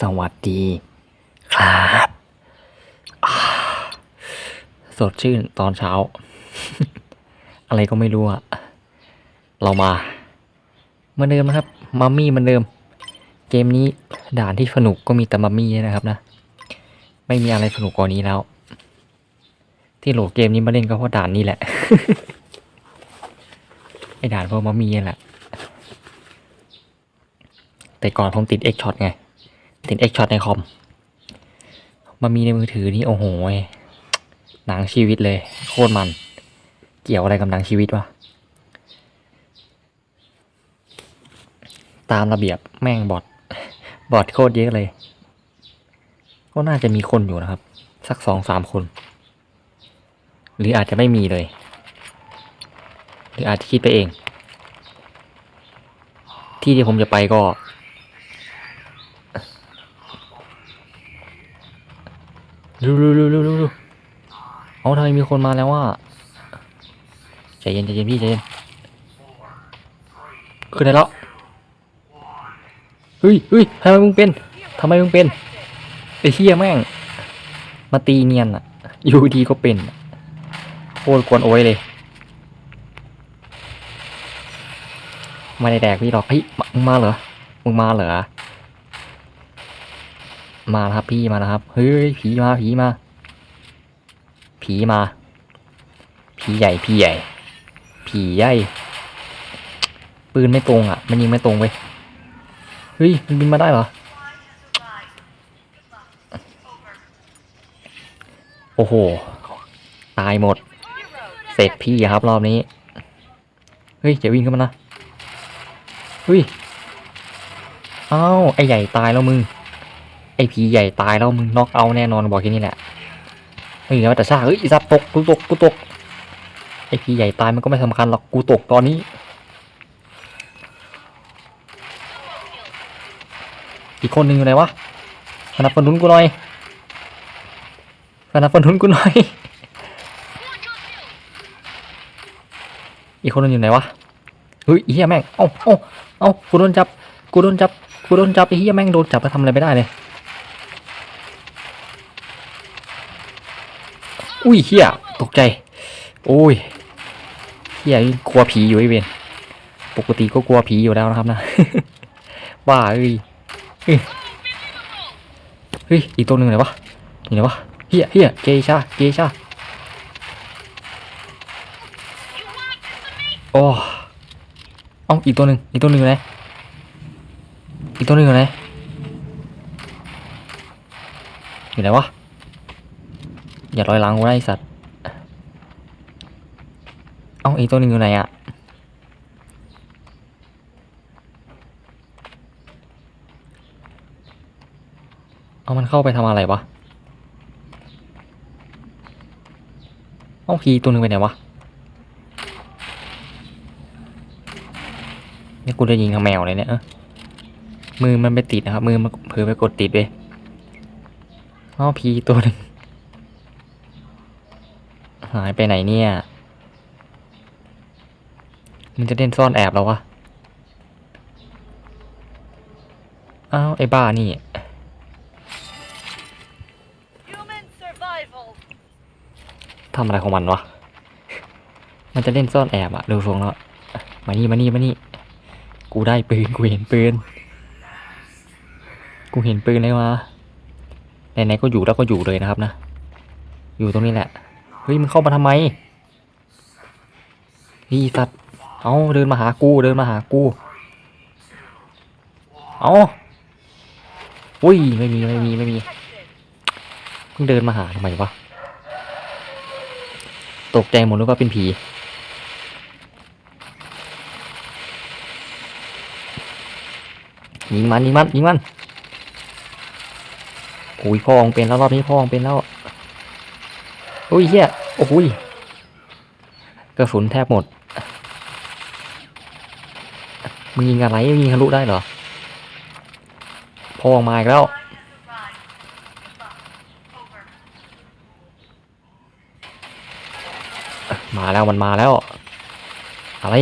สวัสดี ครับสดชื่นตอนเช้า อะไรก็ไม่รู้อะเรามาเหมือนเดิมนะครับ มัมมี่เหมือนเดิม เกมนี้ด่านที่สนุกก็มีแต่มัมมี่นะครับนะ ไม่มีอะไรสนุกกว่านี้แล้ว ที่โหลดเกมนี้มาเล่นก็เพราะด่านนี้แหละ ไอด่านพวกมัมมี่นี่แหละแต่ก่อนผมติด X Shot ไง ติด X Shot ในคอม มามีในมือถือนี่โอ้โหหนังชีวิตเลย โคตรมัน เกี่ยวอะไรกับหนังชีวิตวะ ตามระเบียบแม่งบอทบอทโคตรเยอะเลย ก็น่าจะมีคนอยู่นะครับ สักสองสามคน หรืออาจจะไม่มีเลย หรืออาจจะคิดไปเอง ที่ที่ผมจะไปก็ ดูดูดูดูดูดูเอาทำไมมีคนมาแล้วว่าใจเย็นใจเย็นพี่ใจเย็นขึ้นได้แล้วเฮ้ยเฮ้ยทำไมมึงเป็นทำไมมึงเป็นไอ้เหี้ยแม่ง มาตีเนียนอะอยู่ดีก็เป็นโคตรกวนโอ้ยเลยไม่ได้แดกพี่หรอกเฮ้ยมามึงมาเหรอมึงมาเหรอ มาแล้วครับพี่มาแล้วครับ เฮ้ยผีมาผีมา ผีมา ผีใหญ่ผีใหญ่ ผีใหญ่ ปืนไม่ตรงอะ มันยิงไม่ตรงเว้ย เฮ้ย มันบินมาได้เหรอ โอ้โห ตายหมด เสร็จพี่ครับรอบนี้ เฮ้ยอย่าวิ่งเข้ามานะ เฮ้ย อ้าว ไอใหญ่ตายแล้วมึง ไอผีใหญ่ตายแล้วมึงน็อกเอาแน่นอนบอกแค่นี้แหละเฮ้ยแล้วแต่ซ่าเฮ้ยไอ้สัตว์ตกกูตกกูตกไอผีใหญ่ตายมันก็ไม่สำคัญหรอกกูตกตอนนี้ อีกคนหนึ่งอยู่ไหนวะสนับสนุนกูหน่อยสนับสนุนกูหน่อย อีกคนนึงอยู่ไหนวะเฮ้ยเฮียแม่งเอ้าเอ้าเอ้ากูโดนจับกูโดนจับกูโดนจับไอ้เฮียแม่งโดนจับแล้วทำอะไรไม่ได้เลย อุ้ยเฮียตกใจ โอ้ยเฮียนี่กลัวผีอยู่ไอ้เวนปกติก็กลัวผีอยู่แล้วนะครับนะว่าเอ้ยเฮ้ยเฮ้ยอีกตัวหนึ่งไหนวะอยู่ไหนวะเฮียเฮียเกชาเกชาโอ้เอ้าอีกตัวหนึ่งอีกตัวหนึ่งอยู่ไหนอีกตัวหนึ่งอยู่ไหนอยู่ไหนวะ อย่าลอยหลังกูนะไอสัตว์ เอาอีตัวหนึงอยู่ไหนอะเอามันเข้าไปทำอะไรวะ เอาพีตัวหนึงไปไหนวะนี่กูจะยิงทางแมวเลยเนี่ยเออมือมันไปติดนะครับ มือมันเผลอไปกดติดเลยเอาพีตัวหนึ่ง หายไปไหนเนี่ย มันจะเล่นซ่อนแอบแล้ววะอ้าว ไอ้บ้านี่ Human survival. ทำอะไรของมันวะ มันจะเล่นซ่อนแอบอะดูทรงแล้วมานี่มานี่มานี่ กูได้ปืน กูเห็นปืน กูเห็นปืนเลยวะไหนๆก็อยู่แล้วก็อยู่เลยนะครับนะ อยู่ตรงนี้แหละ เฮ้ยมึงเข้ามาทำไมนี่สัตว์ เอาเดินมาหากูเดินมาหากูเอาอุ้ยไม่มีไม่มีไม่มีมึงเดินมาหาทำไมวะ ตกใจหมดนึกว่าเป็นผียิงมันยิงมันยิงมันโอ้ยพ่อองเป็นแล้วรอบนี้พ่อองเป็นแล้ว อ้ยเฮียโอ้โหยกระสุนแทบหมด มึงยิงอะไรยิงทะลุได้เหรอพอออกมาอีกแล้ว มาแล้วมันมาแล้ว อะไร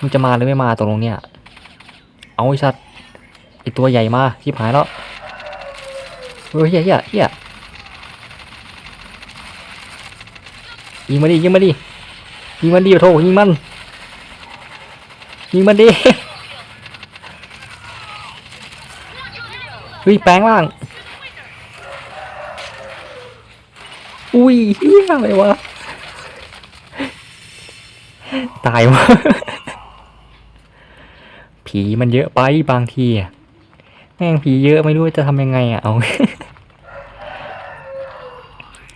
มึงจะมาหรือไม่มาตรงเนี่ย เอาไอ้สัตว์ไอตัวใหญ่มาที่หายแล้วเฮ้ยเฮียเฮียเฮีย ยิงมาดิยิงมาดิยิงมันดิโถยิงมันยิงมันดิเฮ้ยแปลงร่างอุ้ยเฮียอะไรวะตายวะผีมันเยอะไปบางทีอะแม่งผีเยอะไม่รู้จะทำยังไงอะเอา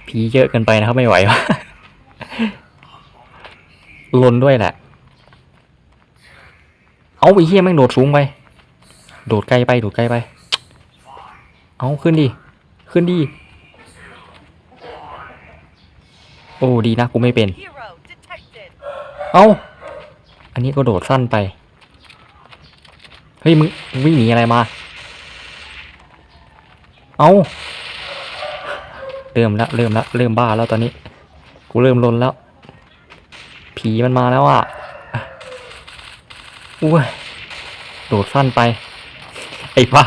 ผีเยอะเกินไปนะครับไม่ไหววะ ลนด้วยแหละ เอาไอ้เหี้ยแม่งโดดสูงไป โดดไกลไป โดดไกลไป เอาขึ้นดิ ขึ้นดิ โอ้ดีนะกูไม่เป็น เอาอันนี้ก็โดดสั้นไป เฮ้ยมึงวิ่งหนีอะไรมา เอาเริ่มล้วเริ่มล้วเริ่มบ้าแล้วตอนนี้ กูเริ่มลนแล้ว ผีมันมาแล้วอะอุ้ยโดดสั้นไป ไอ้บ้า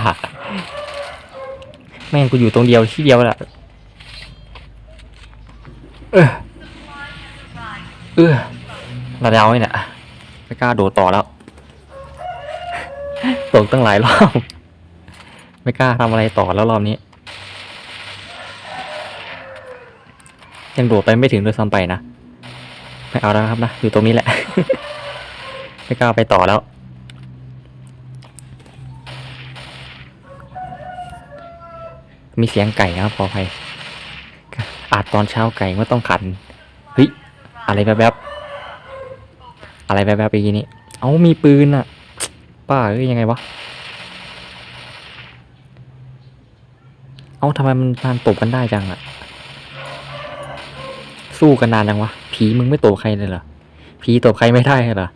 แม่งกูอยู่ตรงเดียวที่เดียวแหละเออเออระดาวนี่แหละไม่กล้าโดดต่อแล้วตกตั้งหลายรอบไม่กล้าทำอะไรต่อแล้วรอบนี้ ยังโดดไปไม่ถึงด้วยซ้ำไปนะ ไม่เอาแล้วครับนะ อยู่ตรงนี้แหละ ไม่กล้าไปต่อแล้ว มีเสียงไก่นะครับขออภัยอาจตอนเช้าไก่ก็ต้องขันเฮ้ยอะไรแบบแบบอะไรแบบแบบอีนี่เอามีปืนอะป้าเอ้ยยังไงวะเอาทำไมมันนานตบกันได้จังอะสู้กันนานจังวะ ผีมึงไม่ตบใครเลยเหรอผีตบใครไม่ได้เหรอ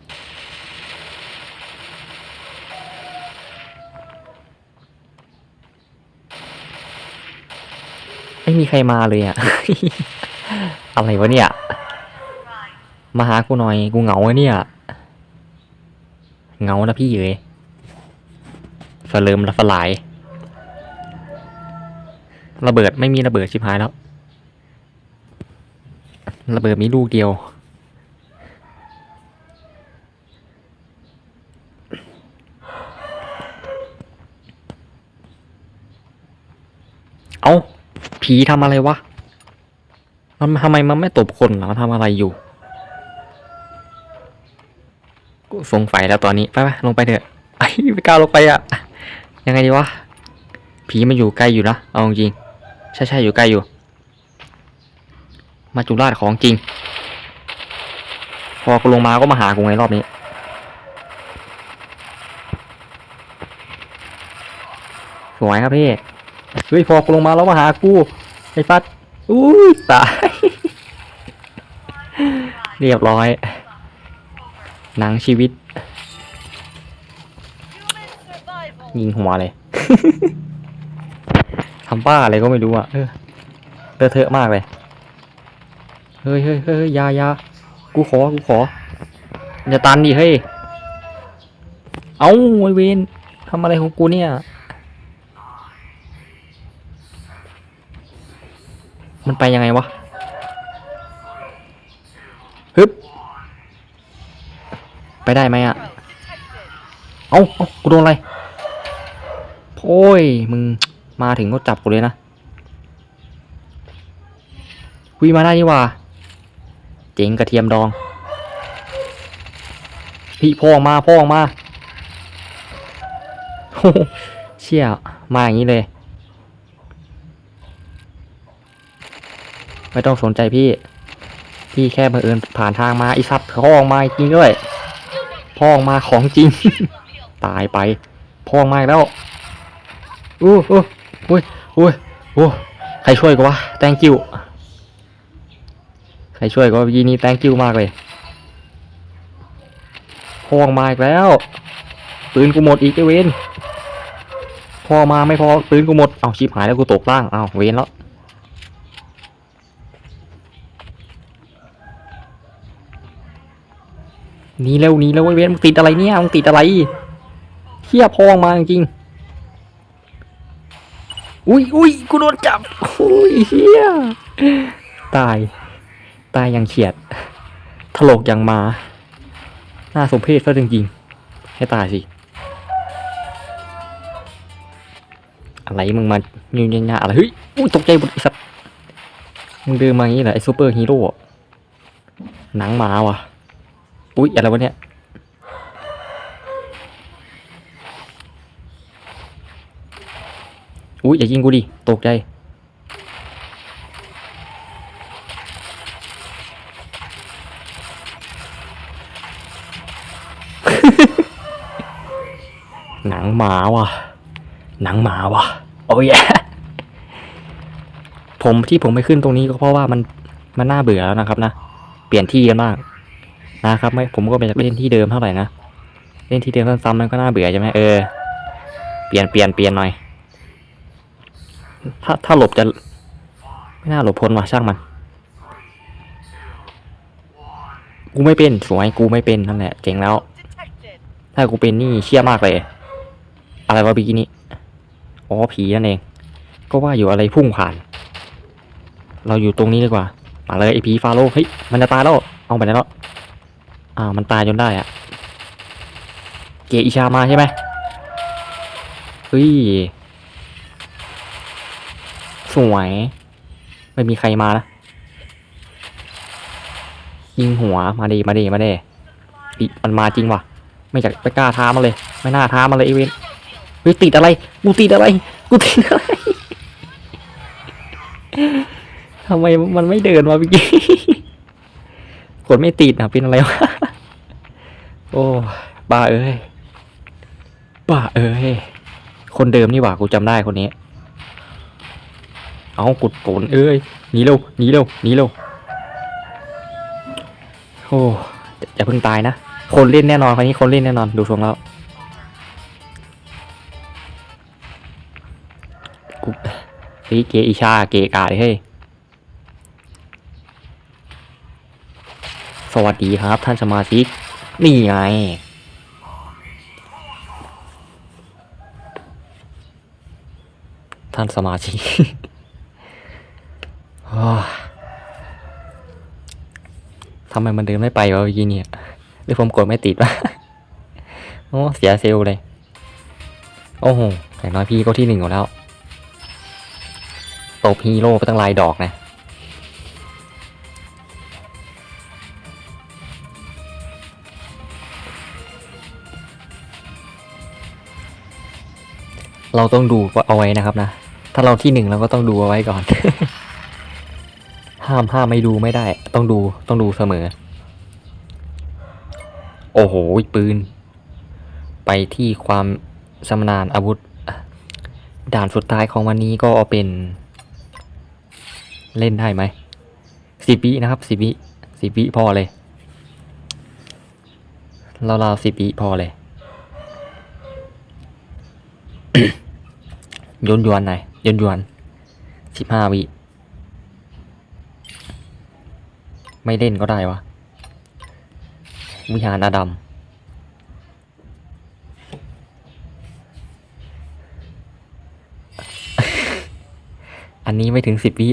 ไม่มีใครมาเลยอะ อะไรวะเนี่ย มาหากูหน่อย กูเหงาเนี่ย เหงานะพี่เอ๋ยสเลิมละสลาย ระเบิดไม่มีระเบิดชิบหายแล้ว ระเบิดมีลูกเดียว เอาผีทำอะไรวะ มันทำไมมันไม่ตบคนเหรอมันทำอะไรอยู่กูสงสัยแล้วตอนนี้ ไปไปลงไปเถอะไอ้ไม่กล้าลงไปอะ ยังไงดีวะ ผีมันอยู่ไกล้อยู่นะ เอาจริง ใช่ใช่อยู่ไกล้อยู่ มาจุฬาชของจริง พอกูลงมาก็มาหากูไงรอบนี้ สวยครับพี่เฮ้ยพอกูลงมาแล้วมาหากูไอ้ฟัดอุ้ยตาย เรียบร้อย หนังชีวิต ยิงหัวเลย ทำบ้าอะไรก็ไม่รู้อะเออเลอะเทอะมากเลย เฮ้ยเฮ้ยเฮ้ยยายากูขอ กูขออย่าตันดิเฮ้ย เอาไอเวนทำอะไรของกูเนี่ย มันไปยังไงวะ ฮึบ ไปได้ไหมอะเอาเอากูโดนอะไร โอ้ย มึง มาถึงก็จับกูเลยนะวิมาได้นี่ว่า เจ๋งกระเทียมดอง พี่พ่อออกมาพ่อออกมาโอ้เชี่ยมาอย่างนี้เลย ไม่ต้องสนใจพี่ พี่แค่บังเอิญผ่านทางมาไอีสัตว์พ่อออกมาจริงด้วยพ่อออกมาของจริง ตายไปพ่อออกมาแล้วอู้อู้อุ้ยอุ้ยโอ้ใครช่วยกูวะ thank you รช่วยกูวะยีนี้ thank you มากเลยพ่อออกมาอีกแล้ว ปืนกูหมดอีกไอ้เวนพอมาไม่พอปืนกูหมด เอาชิบหายแล้วกูตกล่าง เอาเวนแล้วหนีเร็วหนีเร็วไอ้เวนมึงติดอะไรเนี่ยมึงติดอะไรเฮียพองมาจริงอุ้ยอุ้ยกูโดนจับอุ้ยเฮียตาย ตายอย่างเฉียด ถลกอย่างมาน่าสมเพชซะจริงๆ ให้ตายสิ อะไรมึงมายุ่งยากๆอะไรเฮ้ยอุ้ยตกใจหมดไอ้สัตว์มึงเดินมาอย่างนี้เหรอไอ้ซูเปอร์ฮีโร่หนังหมาว่ะ อุ้ยอะไรวะเนี่ยอุ้ยอย่ายิงกูดิ ตกใจ หนังหมาว่ะ หนังหมาว่ะ โอ้ยผมที่ผมไม่ขึ้นตรงนี้ก็เพราะว่ามันมันน่าเบื่อแล้วนะครับนะ เปลี่ยนที่กันบ้างนะครับไม่ผมก็ไม่อยากเล่นที่เดิมเท่าไหร่นะ เล่นที่เดิมซ้ำๆมันก็น่าเบื่อใช่ไหมเออ เปลี่ยนเปลี่ยนเปลี่ยนหน่อย ถ้าถ้าหลบจะ ไม่น่าหลบพ้นว่ะช่างมัน กูไม่เป็นสวยกูไม่เป็นนั่นแหละเจ๋งแล้ว ถ้ากูเป็นนี่เชี่ยมากเลย อะไรวะบิกินี่อ๋อผีนั่นเอง ก็ว่าอยู่อะไรพุ่งผ่าน เราอยู่ตรงนี้ดีกว่ามาเลยไอผีฟาโลเฮ้ยมันจะตายแล้วเอาไปไหนแล้วอ่าวมันตายจนได้อะเกอิชามาใช่ไหมเฮ้ยสวย ไม่มีใครมานะยิงหัวมาดีมาดีมาดีอิมันมาจริงว่ะ ไม่อยากไปกล้าท้ามันเลย ไม่น่าท้ามันเลยไอเวน เฮ้ยติดอะไร กูติดอะไร กูติดอะไรทำไมมันไม่เดินมาเมื่อกี้กดไม่ติดอะเป็นอะไรวะ โอ้บ้าเอ้ยบ้าเอ้ย คนเดิมนี่หว่า กูจำได้คนนี้ เอากุดโปนเอ้ย หนีเร็ว หนีเร็ว หนีเร็ว โอ้อย่าอย่าเพิ่งตายนะ คนเล่นแน่นอนคนนี้คนเล่นแน่นอน ดูทรงแล้ว กูเฮ้ยเกอิชาเกกาเลยเฮ้ยสวัสดีครับ ท่านสมาชิก นี่ไงท่านสมาชิกทำไมมันเดินไม่ไปวะเมื่อกี้เนี่ยหรือผมกดไม่ติดวะโอ้เสียเซลลเลย โอ้โหอย่างน้อยพี่ก็ที่หนึ่งอยู่แล้ว ตบฮีโร่ไปตั้งลายดอกนะ เราต้องดูเอาไว้นะครับนะ ถ้าเราที่หนึ่งเราก็ต้องดูเอาไว้ก่อน ห้ามห้ามไม่ดูไม่ได้ ต้องดูต้องดูเสมอ โอ้โหปืน ไปที่ความชำนาญอาวุธด่านสุดท้ายของวันนี้ก็เป็น เล่นได้ไหมสิบวินะครับสิบวิสิบวิพอเลยเราเราสิบวิพอเลยยนยวนหน่อยยนยวนสิบห้าวิไม่เล่นก็ได้วะวิหารอาดัมอันนี้ไม่ถึงสิบวิ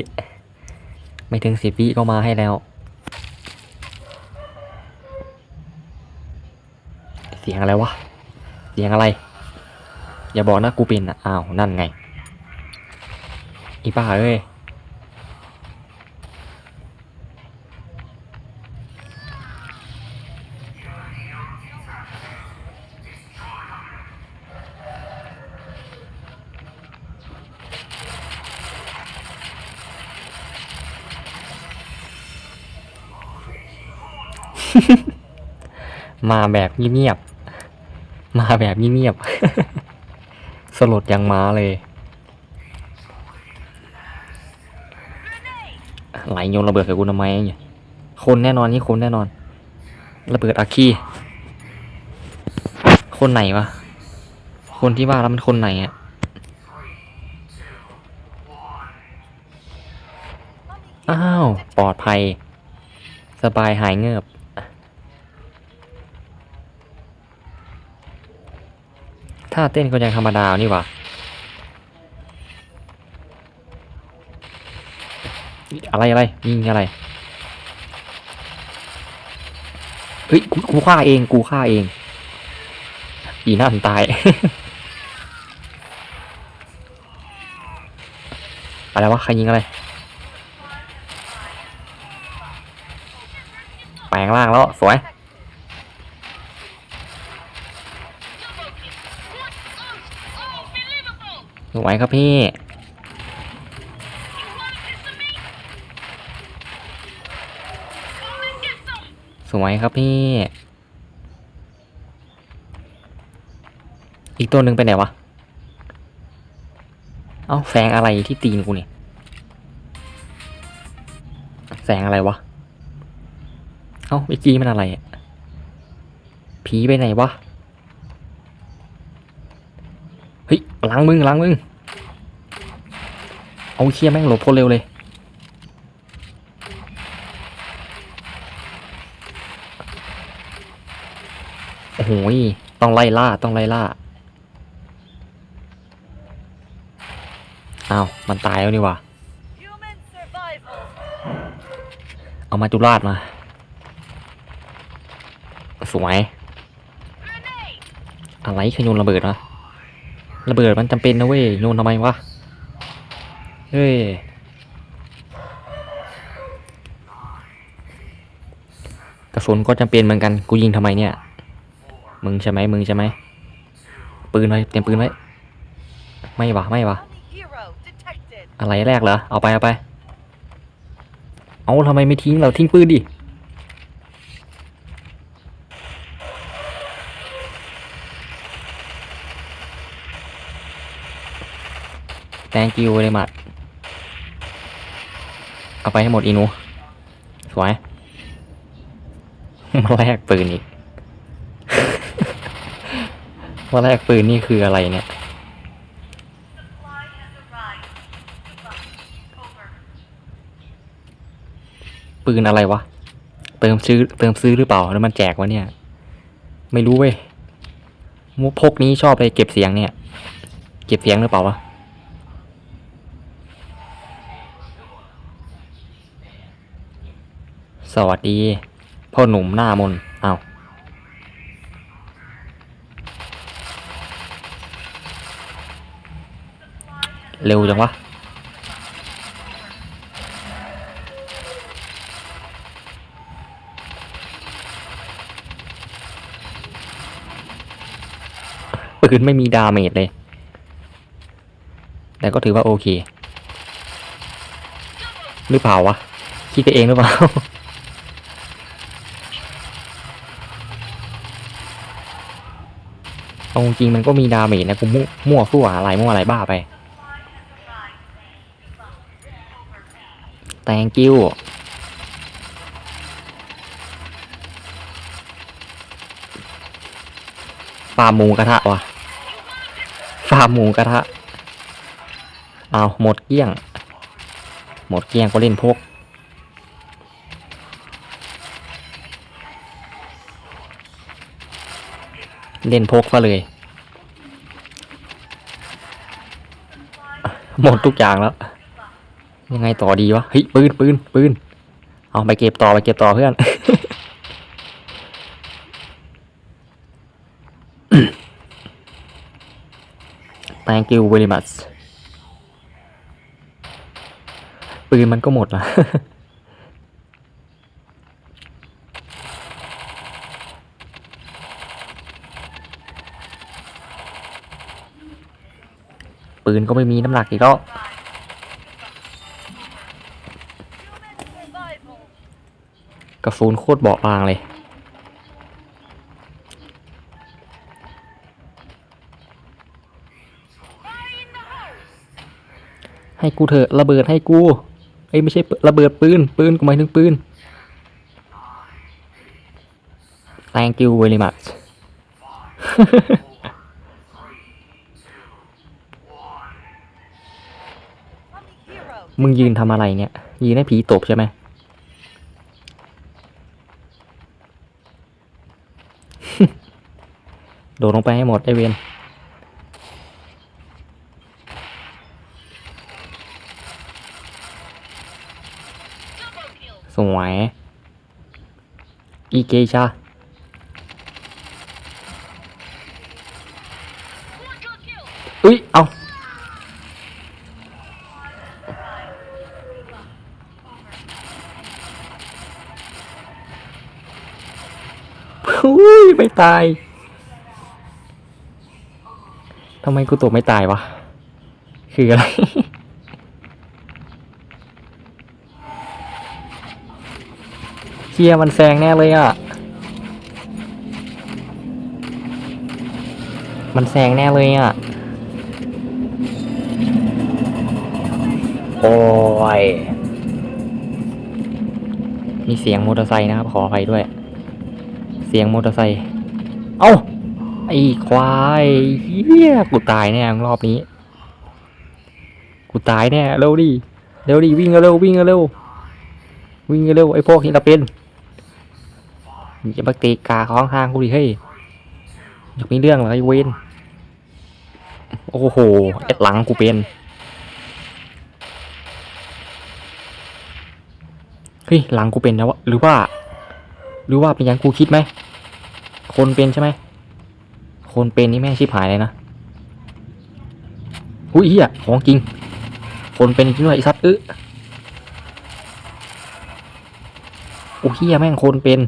ไม่ถึงสิบวิก็มาให้แล้ว เสียงอะไรวะ เสียงอะไร อย่าบอกนะกูเป็นอะอ้าว นั่นไง อีป้าเอ้ย มาแบบเงียบๆ มาแบบเงียบๆ สลดยังม้าเลย ไหลโยนระเบิดใส่กูทำไมเนี่ยคนแน่นอนนี่คนแน่นอน ระเบิดอาคีคนไหนวะ คนที่ว่าแล้วมันคนไหนอะอ้าว ปลอดภัย สบายหายเงือบ ถ้าเต้นก็ยังธรรมดานี่วะอะไรอะไรยิงอะไร เฮ้ย กูฆ่าเอง กูฆ่าเอง อีนั่นตาย อะไรวะ ใครยิงอะไร แปลงร่างแล้ว สวย วยครับพี่ สวยครับพี่ อีกตัวหนึ่งไปไหนวะ เอ้าแสงอะไรที่ตีนกูเนี่ย แสงอะไรวะ เอ้าไอ้จีมันอะไรอะผีไปไหนวะ เฮ้ยล้างมึงล้างมึง เอาเคียแม่งหลบโคตรเร็วเลย โอ้โหยต้องไล่ล่า ต้องไล่ล่า อ้าว มันตายแล้วนี่หว่า Human survival. เอามาจุราชมา สวย อะไรขยนระเบิดวะระเบิดมันจำเป็นนะเว้ยโยนทำไมวะ เฮ้ยกระสุนก็จำเป็นเหมือนกัน กูยิงทำไมเนี่ย มึงใช่ไหมมึงใช่ไหม ปืนไว้เตรียมปืนไว้ ไม่วะไม่วะอะไรแรกเหรอ เอาไปเอาไป เอาทำไมไม่ทิ้งเราทิ้งปืนดิ thank you very much เอาไปให้หมดอีนูสวยมาแลกปืนอีกมาแลกปืนนี่คืออะไรเนี่ยปืนอะไรวะเติมซื้อเติมซื้อหรือเปล่าแล้วมันแจกวะเนี่ย ไม่รู้เว้ยมุกพกนี้ชอบไปเก็บเสียงเนี่ย เก็บเสียงหรือเปล่าวะ วัสดี พ่อหนุ่มหน้ามนเอาเร็วจังวะปืนไม่มีดาเมจเลย แต่ก็ถือว่าโอเค หรือเปล่าวะ คิดไปเองหรือเปล่า เอาจริงมันก็มีดาเมจนะกูมั่วมั่วสู้อะไรมั่วอะไรบ้าไป thank you ฟาร์มหมูกระทะวะฟาร์มหมูกระทะ เอาหมดเกี้ยง หมดเกี้ยงก็เล่นพก เล่นพกซะเลย หมดทุกอย่างแล้ว ยังไงต่อดีวะเฮ้ยปืนปืนปืนเอาไปเก็บต่อไปเก็บต่อเพื่อน thank you very much ปืนมันก็หมดละ ปืนก็ไม่มีน้ำหนักอีกแล้วกระสุนโคตรเบาบางเลย ให้กูเถอะระเบิดให้กูเอ้ยไม่ใช่ระเบิดปืน ปืนกูหมายถึงปืน thank you very much มึงยืนทำอะไรเนี่ย ยืนให้ผีตบใช่ไหมโดดลงไปให้หมดไอเวนสวยอีเกชาอุ้ย เอาอุ้ย ไม่ตายทำไมกูตกไม่ตายวะ คืออะไรเฮียมันแซงแน่เลยอะ มันแซงแน่เลยอะ โอ้ย มีเสียงมอเตอร์ไซค์นะครับ ขออภัยด้วย เสียงมอเตอร์ไซค์เอ้าไอ้ควายเฮียกูตายแน่รอบนี้ กูตายแน่เร็วดิเร็วดิวิ่งเร็ววิ่งเร็ววิ่งเร็วไอ้พวกนี้เราเป็นอย่ามาตะกาของทางกูดิเฮ้ยอยากมีเรื่องเหรอไอ้เวนโอ้โหเอ็ดหลังกูเป็นเฮ้ยหลังกูเป็นนะวะหรือว่า หรือว่าเป็นอย่างกูคิดไหม คนเป็นใช่ไหม คนเป็นนี่แม่ชิบหายเลยนะหุ้ยเฮียของจริง คนเป็นจริงด้วยไอ้สัตว์เออโอ้เฮียแม่งคนเป็น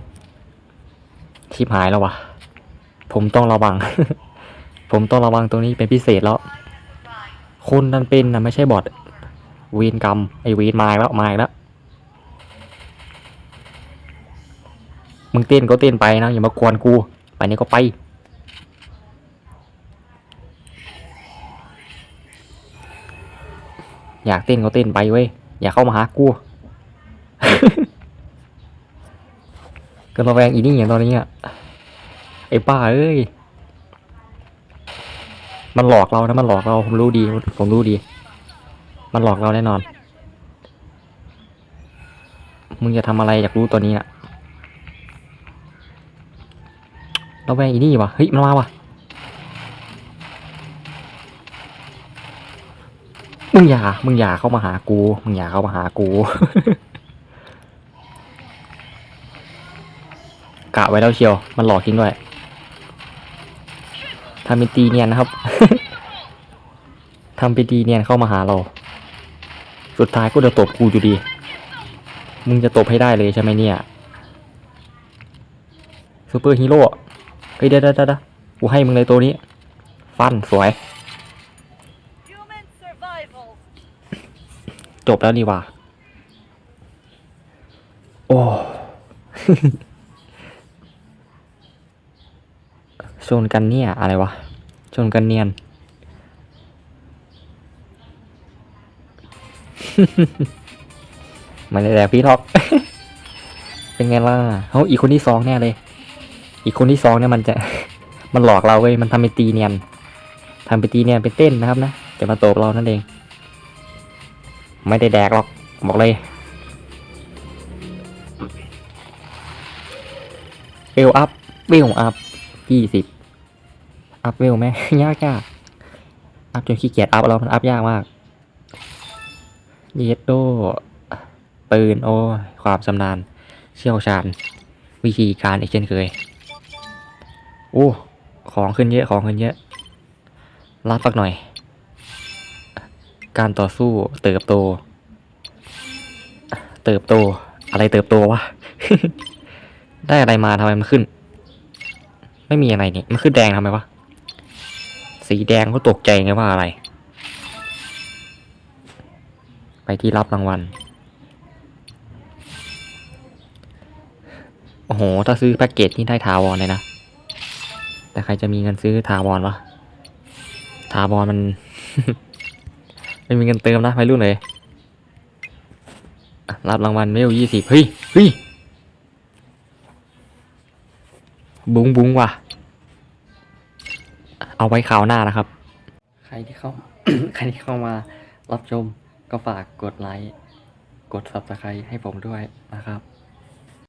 ชิบหายแล้ววะผมต้องระวัง ผมต้องระวังตรงนี้เป็นพิเศษแล้ว คนนั้นเป็นนะไม่ใช่บอทเวนกรรมไอเวนมาแล้วมาแล้ว มึงเต้นก็เต้นไปนะอย่ามากวนกู ไปนี่ก็ไป อยากเต้นก็เต้นไปเว้ย อย่าเข้ามาหากูก็ระแวงอีนี่อย่างตอนนี้อะไอ้ป้าเอ้ย มันหลอกเรานะมันหลอกเราผมรู้ดี ผมรู้ดี มันหลอกเราแน่นอน มึงจะทำอะไรอยากรู้ตัวนี้น่ะ ระแวงอีนี่วะเฮ้ยมันมาวะมึงอย่า มึงอย่าเข้ามาหากู มึงอย่าเข้ามาหากู กะไว้แล้วเชียว มันหลอกจริงด้วยทำเป็นตีเนียนนะครับ ทำเป็นตีเนียนเข้ามาหาเรา สุดท้ายก็จะตบกูอยู่ดี มึงจะตบให้ได้เลยใช่ไหมเนี่ยซูเปอร์ฮีโร่ ฮ้ยเดี๋ยวเดี๋ยวเดี๋ยวกูให้มึงเลยตัวนี้ ฟันสวย Human survival. จบแล้วนี่หว่าโอ้ชนกันเนี่ย อะไรวะชนกันเนียน มันเลยแหละพี่ท็อก เป็นไงล่ะเขาอีกคนที่สองแน่เลย อีกคนที่สองเนี่ยมันจะ มันหลอกเราเว้ยมันทำเป็นตีเนียนทำเป็นตีเนียนเป็นเต้นนะครับนะจะมาโตบเรานั่นเอง ไม่ได้แดกหรอกบอกเลยเวลอัพเวลอัพยี่สิบอัพเวลไหมยากยากอัพจนขี้เกียจอัพเรามันอัพยากมากเยดโดปืนโอ้ความชำนาญเชี่ยวชาญวิธีการอีกเช่นเคย โอ้ของขึ้นเยอะของขึ้นเยอะรับสักหน่อย การต่อสู้เติบโต เติบโตอะไรเติบโตวะ ได้อะไรมาทำไมมันขึ้น ไม่มีอะไรนี่มันขึ้นแดงทำไมวะ สีแดงก็ตกใจไงว่าอะไร ไปที่รับรางวัล โอ้โห ถ้าซื้อแพ็กเกจนี่ได้ทาวรเลยนะ แต่ใครจะมีเงินซื้อทาวรวะทาวรมัน ไม่มีเงินเติมนะไม่รู้เลยรับรางวัลเมลยี่สิบเฮ้ยเฮ้ยบุ้งบุ้งว่ะ เอาไว้คราวหน้านะครับ ใครที่เข้า ใครที่เข้ามารับชมก็ฝากกดไลค์ กด subscribe ให้ผมด้วยนะครับ